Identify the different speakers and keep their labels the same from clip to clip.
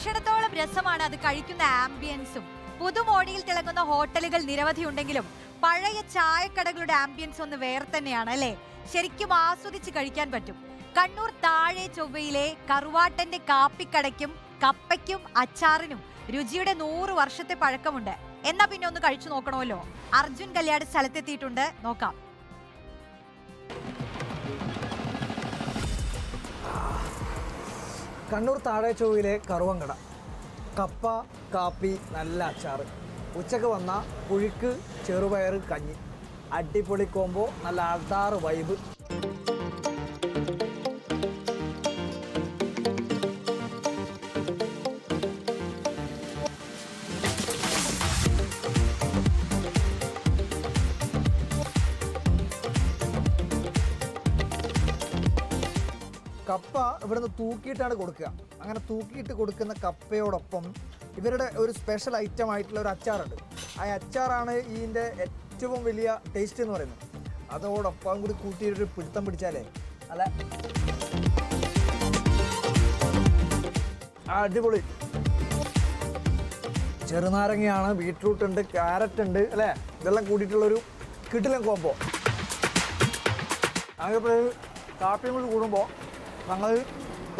Speaker 1: ഭക്ഷണത്തോളം രസമാണ് അത് കഴിക്കുന്ന ആംബിയൻസും പുതുമോടിയിൽ തിളങ്ങുന്ന ഹോട്ടലുകൾ നിരവധി ഉണ്ടെങ്കിലും പഴയ ചായക്കടകളുടെ ആംബിയൻസ് ഒന്ന് വേറെ തന്നെയാണ് അല്ലേ? ശരിക്കും ആസ്വദിച്ച് കഴിക്കാൻ പറ്റും. കണ്ണൂർ താഴെ ചൊവ്വയിലെ കറുവാട്ടന്റെ കാപ്പിക്കടയ്ക്കും കപ്പയ്ക്കും അച്ചാറിനും രുചിയുടെ നൂറ് വർഷത്തെ പഴക്കമുണ്ട്. എന്നാ പിന്നെ ഒന്ന് കഴിച്ചു നോക്കണമല്ലോ. അർജുൻ കല്യാട് സ്ഥലത്തെത്തിയിട്ടുണ്ട്. നോക്കാം.
Speaker 2: കണ്ണൂർ താഴേച്ചോവിലെ കറുവങ്കട. കപ്പ കാപ്പി നല്ല അച്ചാർ ഉച്ചയ്ക്ക് വന്ന പുഴുക്ക് ചെറുപയർ കഞ്ഞി. അടിപൊളി കോമ്പോ നല്ല ആൾത്താറ് വൈബ് കപ്പ ഇവിടുന്ന് തൂക്കിയിട്ടാണ് കൊടുക്കുക. അങ്ങനെ തൂക്കിയിട്ട് കൊടുക്കുന്ന കപ്പയോടൊപ്പം ഇവരുടെ ഒരു സ്പെഷ്യൽ ഐറ്റം ആയിട്ടുള്ള ഒരു അച്ചാറുണ്ട്. ആ അച്ചാറാണ് ഇതിന്റെ ഏറ്റവും വലിയ ടേസ്റ്റ് എന്ന് പറയുന്നത്. അതോടൊപ്പം കൂടി കൂട്ടിയിട്ട് ഒരു പിടുത്തം പിടിച്ചാലേ അല്ല? ആ, അടിപൊളി. ചെറുനാരങ്ങയാണ് ബീട്രൂട്ട് ഉണ്ട് ക്യാരറ്റ് ഉണ്ട് അല്ലേ? ഇതെല്ലാം കൂടിയിട്ടുള്ളൊരു കിട്ടില്ല കോമ്പോ അങ്ങനെ കാപ്പിയും കൂടി കൂടുമ്പോൾ ഞങ്ങൾ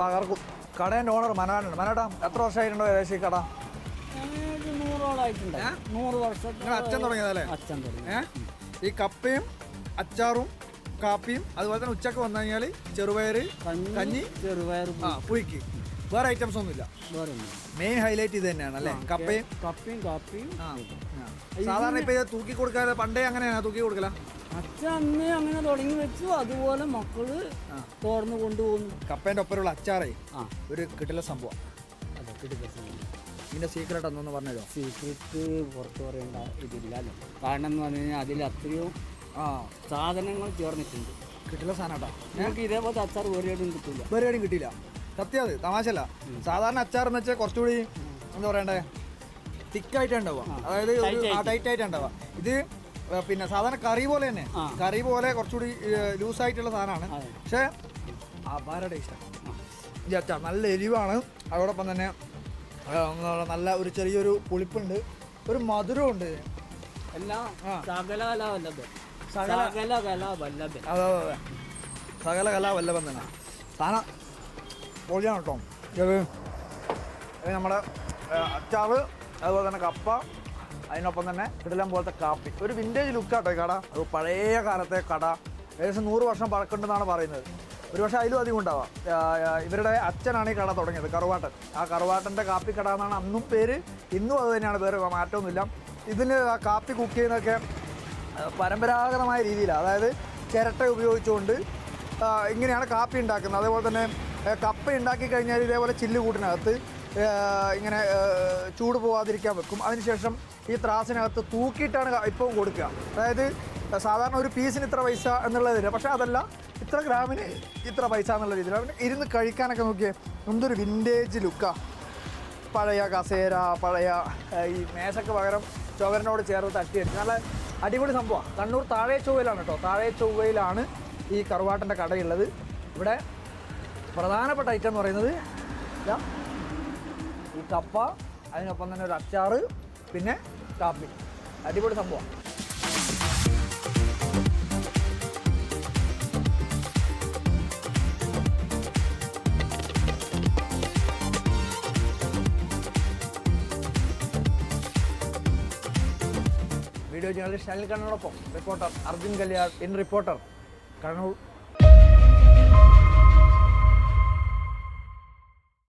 Speaker 2: തകർക്കും കടേന്റെ ഓണർ മനോഹരൻ മനോട്ടാ എത്ര വർഷമായിട്ടുണ്ടോ ഏകദേശം ഈ കട?
Speaker 3: ഞങ്ങൾക്ക് നൂറോളായിട്ടുണ്ട്. നൂറ് വർഷം.
Speaker 2: നിങ്ങൾ അച്ഛൻ തുടങ്ങിയതല്ലേ?
Speaker 3: അച്ഛൻ തുടങ്ങി.
Speaker 2: ഈ കപ്പയും അച്ചാറും കാപ്പിയും അതുപോലെ തന്നെ ഉച്ചയ്ക്ക് വന്നു കഴിഞ്ഞാൽ ചെറുപയർ കഞ്ഞി
Speaker 3: ചെറുപയർ
Speaker 2: ആ പുളിക്ക്. വേറെ ഐറ്റംസ് ഒന്നുമില്ല.
Speaker 3: വേറെ.
Speaker 2: മെയിൻ ഹൈലൈറ്റ് ഇത് തന്നെയാണ് അല്ലേ? കപ്പയും
Speaker 3: കപ്പയും കാപ്പിയും.
Speaker 2: സാധാരണ ഇപ്പൊ ഇത് തൂക്കി കൊടുക്കാതെ പണ്ടേ അങ്ങനെയാണ് തൂക്കി കൊടുക്കല
Speaker 3: അച്ഛൻ അന്ന് അങ്ങനെ തുടങ്ങി വെച്ചു. അതുപോലെ മക്കൾ തോർന്നു കൊണ്ടുപോകുന്നു.
Speaker 2: കപ്പേന്റെ ഒപ്പരമുള്ള അച്ചാറേ
Speaker 3: ആ.
Speaker 2: ഒരു കിട്ടില്ല സംഭവം.
Speaker 3: അതൊക്കെ സംഭവം.
Speaker 2: ഇതിന്റെ സീക്രട്ട് എന്നൊന്ന് പറഞ്ഞല്ലോ
Speaker 3: സീക്രട്ട് പുറത്ത് പറയേണ്ട ഇതില്ലല്ലോ കാരണം എന്ന് പറഞ്ഞു കഴിഞ്ഞാൽ അതിൽ അത്രയും
Speaker 2: ആ
Speaker 3: സാധനങ്ങൾ ചേർന്നിട്ടുണ്ട്.
Speaker 2: കിട്ടില്ല സാധനം
Speaker 3: ഞങ്ങൾക്ക് ഇതേപോലത്തെ അച്ചാർ വേറെ എവിടെയും കിട്ടില്ല
Speaker 2: വേറെ കിട്ടില്ല കിട്ടിയില്ല. സത്യം അത് തമാശല്ല സാധാരണ അച്ചാർ എന്ന് വെച്ചാൽ കുറച്ചുകൂടി എന്താ പറയണ്ടേ? തിക്കായിട്ടുണ്ടാവുക അതായത് ടൈറ്റ് ആയിട്ടുണ്ടാവുക ഇത് പിന്നെ സാധാരണ കറി പോലെ തന്നെ. കറി പോലെ കുറച്ചുകൂടി ലൂസ് ആയിട്ടുള്ള സാധനമാണ്. പക്ഷേ അപാര ടേസ്റ്റാണ് നല്ല എരിവാണ്. അതോടൊപ്പം തന്നെ നല്ല ഒരു ചെറിയൊരു പുളിപ്പുണ്ട്. ഒരു മധുരമുണ്ട്
Speaker 3: എല്ലാം. സകല കല വല്ലഭൻ
Speaker 2: സകല-
Speaker 3: സകല കല വല്ലഭൻ
Speaker 2: അതെ അതെ അതെ. സകല കല വല്ലഭം തന്നെ. സാധനം പൊളിയാണ് കേട്ടോ. ഇത് നമ്മുടെ അച്ചാവ് അച്ചാറ് അതുപോലെ തന്നെ കപ്പ അതിനൊപ്പം തന്നെ ഇതെല്ലാം പോലത്തെ കാപ്പി. ഒരു വിന്റേജ് ലുക്കാട്ടോ ഈ കട. അത് പഴയ കാലത്തെ കട. ഏകദേശം നൂറ് വർഷം പഴക്കുണ്ടെന്നാണ് പറയുന്നത്. ഒരു പക്ഷേ അതിലും അധികം ഉണ്ടാവാം. ഇവരുടെ അച്ഛനാണ് ഈ കട തുടങ്ങിയത് കറുവാട്ടൻ. ആ കറുവാട്ടന്റെ കാപ്പി കട എന്നാണ് അന്നും പേര്. ഇന്നും അത് തന്നെയാണ് പേര് മാറ്റമൊന്നുമില്ല. ഇതിന് ആ കാപ്പി കുക്ക് ചെയ്യുന്നതൊക്കെ പരമ്പരാഗതമായ രീതിയിലാണ് അതായത് ചിരട്ട ഉപയോഗിച്ചുകൊണ്ട് ഇങ്ങനെയാണ് കാപ്പി ഉണ്ടാക്കുന്നത്. അതേപോലെ തന്നെ കപ്പ ഉണ്ടാക്കി കഴിഞ്ഞാൽ ഇതേപോലെ ചില്ല് കൂട്ടിനകത്ത് ഇങ്ങനെ ചൂട് പോവാതിരിക്കാൻ വെക്കും. അതിനുശേഷം ഈ ത്രാസിനകത്ത് തൂക്കിയിട്ടാണ് ഇപ്പം കൊടുക്കുക. അതായത് സാധാരണ ഒരു പീസിന് ഇത്ര പൈസ എന്നുള്ളതില്ല. പക്ഷേ അതല്ല ഇത്ര ഗ്രാമിന് ഇത്ര പൈസ എന്നുള്ള രീതിയിൽ. അവന് ഇരുന്ന് കഴിക്കാനൊക്കെ നോക്കിയേ എന്തൊരു വിന്റേജ് ലുക്കാ പഴയ കസേര പഴയ ഈ മേശക്ക് പകരം ചുവരനോട് ചേർത്ത് തട്ടിയെടുത്ത് നല്ല അടിപൊളി സംഭവമാണ് കണ്ണൂർ താഴെ ചൊവ്വയിലാണ് കേട്ടോ. താഴെ ചൊവ്വയിലാണ് ഈ കറുവാട്ടന്റെ കടയുള്ളത്. ഇവിടെ പ്രധാനപ്പെട്ട ഐറ്റം എന്ന് പറയുന്നത് കപ്പ അതിനൊപ്പം തന്നെ ഒരു അച്ചാറ് പിന്നെ കാപ്പി. അടിപൊളി സംഭവമാണ് വീഡിയോ ജേർണലിസ്റ്റ് അനിൽ കണ്ണനോടൊപ്പം reporter Arjun Kalyan in reporter Kannur